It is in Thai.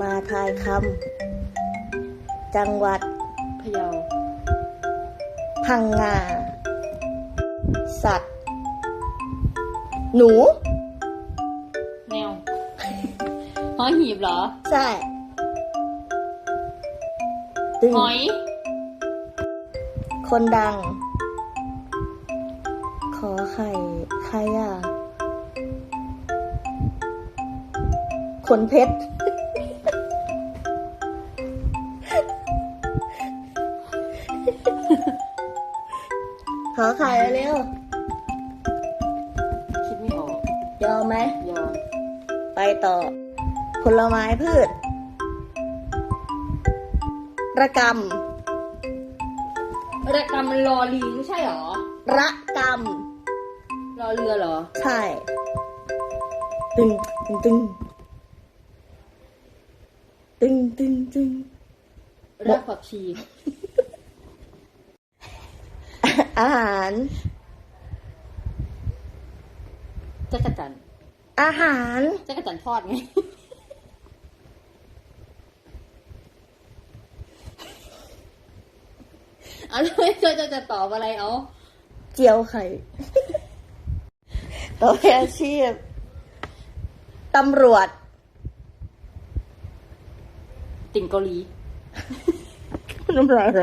มาทายคำจังหวัดพะเยาพังงา สัตว์ หนู แมวหอยหีบเหรอ ใช่ตึงหอย คนดัง ขอไข่ใครอะคนเพชร ขอไข่เร็วคิดไม่ออก ยอมไหม ยอม ไปต่อ ผลไม้พืช ระกระกำมันรอลิงไม่ใช่เหรอำระกรอเรือเหรอำใช่ ตึงตึงตึงตึงตึงตึง รักผักชี อาหาร จักรจันทร์อาหาร จักรจันทร์ทอดไง เอาเลยเธอจะจะตอบอะไรเอา เจียวไข่ต่อไปอาชีพ ตำรวจ ติ่งเกาหลี น้ำลายอะไร